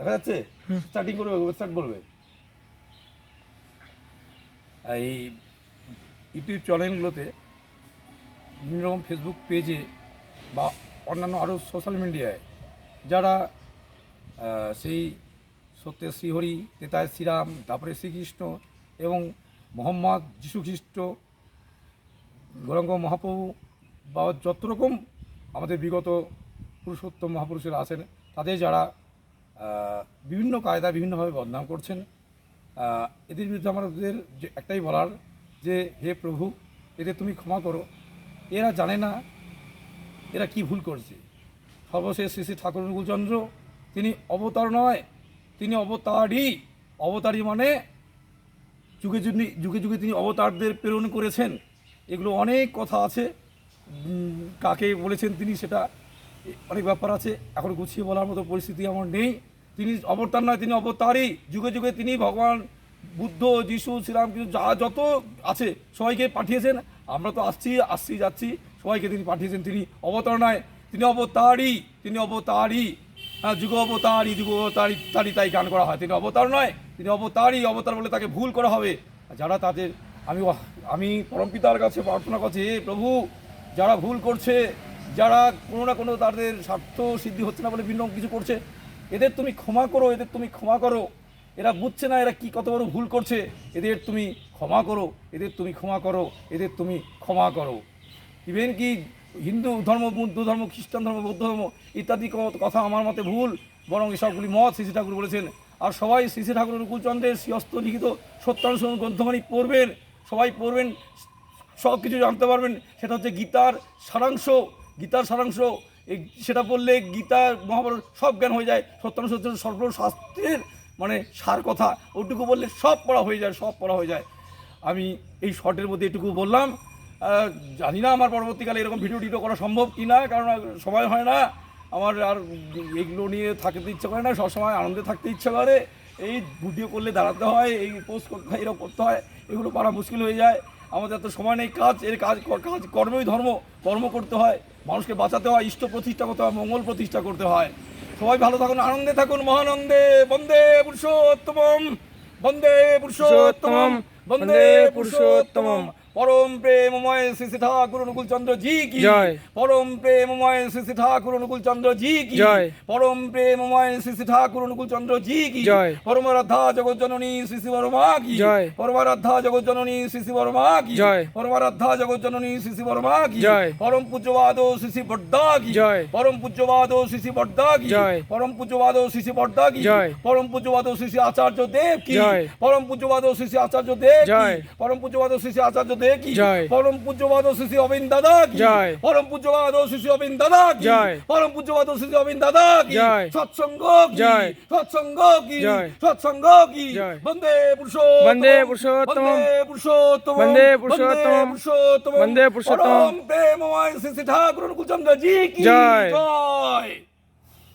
দেখা যাচ্ছে? স্টার্টিং করবে স্টার্ট বলবে। এই ইউটিউব চ্যানেলগুলোতে বিভিন্ন রকম ফেসবুক পেজে বা অন্যান্য আরও সোশ্যাল মিডিয়ায় যারা সেই সত্যের শ্রীহরি, তেতায় শ্রীরাম, তারপরে শ্রীকৃষ্ণ এবং মোহাম্মদ যীশু খ্রিস্ট গৌরাঙ্গ মহাপ্রভু বা যত রকম আমাদের বিগত পুরুষোত্তম মহাপুরুষেরা আছেন, তাদের যারা বিভিন্ন কায়দা বিভিন্নভাবে বদনাম করছেন। এদের বিরুদ্ধে আমাদের যে একটাই বলার যে, হে প্রভু, এদের তুমি ক্ষমা করো। এরা জানে না এরা কি ভুল করছে। সর্বশেষ শ্রী শ্রী ঠাকুর অনুকূলচন্দ্র তিনি অবতার নয়, তিনি অবতারই। অবতারই মানে যুগে যুগে যুগে যুগে তিনি অবতারদের প্রেরণ করেছেন। এগুলো অনেক কথা আছে। কাকে বলেছেন তিনি সেটা অনেক ব্যাপার আছে। এখন গুছিয়ে বলার মতো পরিস্থিতি আমার নেই। তিনি অবতার নয়, তিনি অবতারই। যুগে যুগে তিনি ভগবান, বুদ্ধ, যিশু, শ্রীরামকৃষ্ণ, যা, যত আছে, সবাইকে পাঠিয়েছেন। আমরা তো আসছি আসছি, যাচ্ছি। সবাইকে তিনি পাঠিয়েছেন। তিনি অবতার নয়, তিনি অবতারই তিনি অবতারই। হ্যাঁ যুগ অবতারই যুগ অবতারই, তারই তাই গান করা হয়। তিনি অবতার নয়, তিনি অবতারই, অবতার বলে তাকে ভুল করা হবে। যারা তাদের, আমি আমি পরমপিতার কাছে প্রার্থনা করছি প্রভু, যারা ভুল করছে, যারা কোনো না কোনো তাদের স্বার্থ সিদ্ধি হচ্ছে না বলে ভিন্ন কিছু করছে এদের তুমি ক্ষমা করো, এদের তুমি ক্ষমা করো। এরা বুঝছে না এরা কি কত বড় ভুল করছে। এদের তুমি ক্ষমা করো, এদের তুমি ক্ষমা করো, এদের তুমি ক্ষমা করো। ইভেন কি হিন্দু ধর্ম, বৌদ্ধ ধর্ম, খ্রিস্টান ধর্ম, বৌদ্ধ ধর্ম ইত্যাদি কথা আমার মতে ভুল, বরং এসবগুলি মত শ্রী ঠাকুর বলেছেন। আর সবাই শ্রী ঠাকুর অনুকূলচন্দ্রের শ্রীহস্ত লিখিত সত্যাংশ গ্রন্থখানি পড়বেন, সবাই পড়বেন সব কিছু জানতে পারবেন। সেটা হচ্ছে গীতার সারাংশ গীতার সারাংশ। সেটা পড়লে গীতা, মহাভারত সব জ্ঞান হয়ে যায় সত্যাংশ হচ্ছে সর্বশাস্ত্রের মানে সার কথা। ওটুকু বললে সব পড়া হয়ে যায়, সব পড়া হয়ে যায়। আমি এই শর্টের মধ্যে এটুকু বললাম। জানি না আমার পরবর্তীকালে এরকম ভিডিও টিডিও করা সম্ভব কি না, কারণ সময় হয় না। আমার আর এগুলো নিয়ে থাকতে ইচ্ছে করে না, সবসময় আনন্দে থাকতে ইচ্ছে করে। এই ভিডিও করলে দাঁড়াতে হয়, এই পোস্ট করতে হয়, এরকম করতে হয়, এগুলো করা মুশকিল হয়ে যায়। আমাদের এত সময় নেই, কাজ, এর কাজ কাজ, কর্মই ধর্ম, কর্ম করতে হয়। মানুষকে বাঁচাতে হয়, ইষ্ট প্রতিষ্ঠা করতে হয়, মঙ্গল প্রতিষ্ঠা করতে হয়। সবাই ভালো থাকুন, আনন্দে থাকুন, মহানন্দে। বন্দে পুরুষোত্তম বন্দে পুরুষোত্তমম। বন্দে পুরুষোত্তমম পরম প্রেমময় শ্রী শ্রী ঠাকুর অনুকূল চন্দ্র জি কি জয়। পরম প্রেমময় শ্রী শ্রী ঠাকুর অনুকূল চন্দ্র জি কি জয়। পরম প্রেমময় শ্রী শ্রী ঠাকুর অনুকূল চন্দ্র জি কি জয়। পরমারাধ্যা জগৎ জননী শ্রী শ্রী বর্মা কি জয়। পরমারাধ্যা জগৎ জননী শ্রী শ্রী বর্মা কি জয়। পরমারাধ্যা জগৎ জননী শ্রী শ্রী বর্মা কি জয়। পরম পূজ্যবাদ শ্রী শ্রী বড্ডা কি জয়। পরম পূজ্যবাদ শ্রী শ্রী বড্ডা কি জয়। পরম পূজ্যবাদ শ্রী শ্রী বড্ডা কি জয়। পরম পূজ্যবাদ শ্রী শ্রী আচার্য দেব কি জয়। পরম পূজ্যবাদ শ্রী শ্রী আচার্য দেব কি জয়। পরম পূজ্যবাদ শ্রী আচার্য দেব কি জয়। পরম পূজ্যবাদ শ্রী অবিন দাদা কি জয়। পরম পূজ্যবাদ শ্রী অবিন দাদা কি জয়। পরম পূজ্যবাদ শ্রী অবিন দাদা কি জয়। সৎসঙ্গ কি জয়। সৎসঙ্গ কি জয়। সৎসঙ্গ কি জয়। বন্দে পুরুষোত্তম বন্দে পুরুষোত্তম। বন্দে পুরুষোত্তম বন্দে পুরুষোত্তম। পুরুষোত্তম বন্দে পুরুষোত্তম। পরম প্রেমময় শ্রী ঠাকুর অনুকূল চন্দ্র জি কি জয়। জয়